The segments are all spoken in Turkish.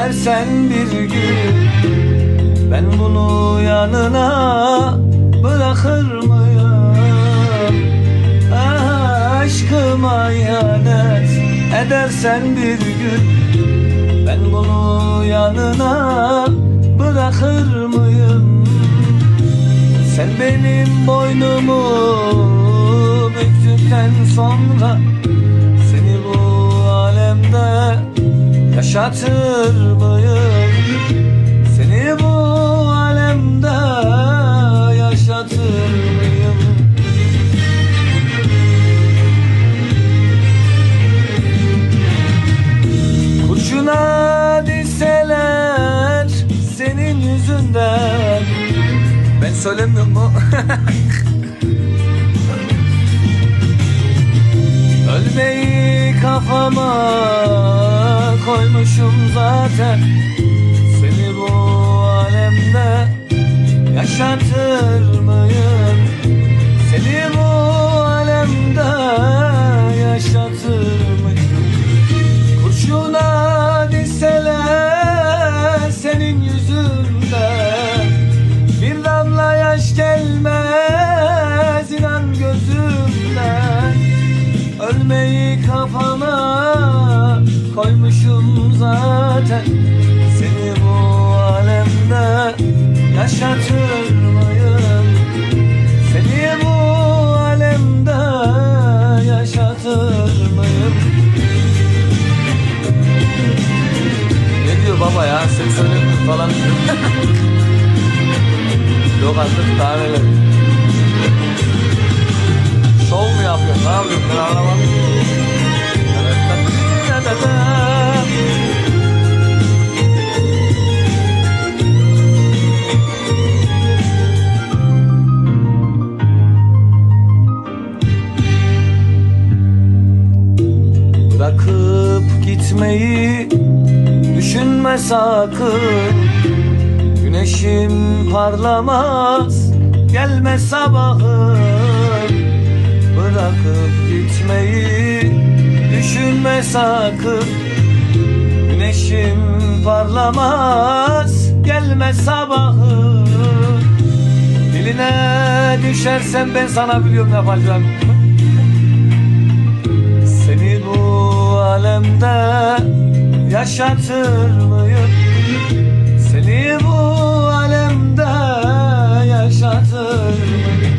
edersen bir gün Ben bunu yanına bırakır mıyım? Aşkıma ihanet edersen bir gün Ben bunu yanına bırakır mıyım? Sen benim boynumu büktükten sonra yaşatır mıyım? Seni bu alemde yaşatır mıyım? Kurşuna diseler senin yüzünden Ben söylemiyorum mu? Ölmeyi kafama koymuşum zaten Seni bu alemde yaşatır mıyım? Seni bu alemde yaşatır mıyım? Kurşuna diseler senin yüzünden Bir damla yaş gelmez inan gözümden Ölmeyi kafama koymuşum zaten Seni bu alemde yaşatır mıyım? Seni bu alemde yaşatır mıyım? Ne diyor baba ya? 80 yıl falan. Yok artık daha neler. Bırakıp gitmeyi düşünme sakın. Güneşim parlamaz gelme sabahın Bırakıp gitmeyi düşünme sakın. Güneşim parlamaz gelme sabahın Diline düşersen ben sana biliyorum yapacağım alemde yaşatır mıyım? Seni bu alemde yaşatır mıyım?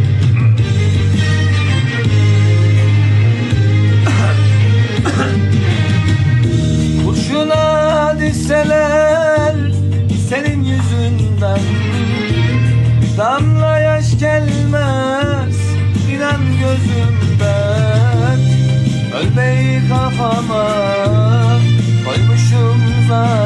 Kurşuna düşseler senin yüzünden Damla yaş gelmez inan gözümden kafama Koymuşum zaten.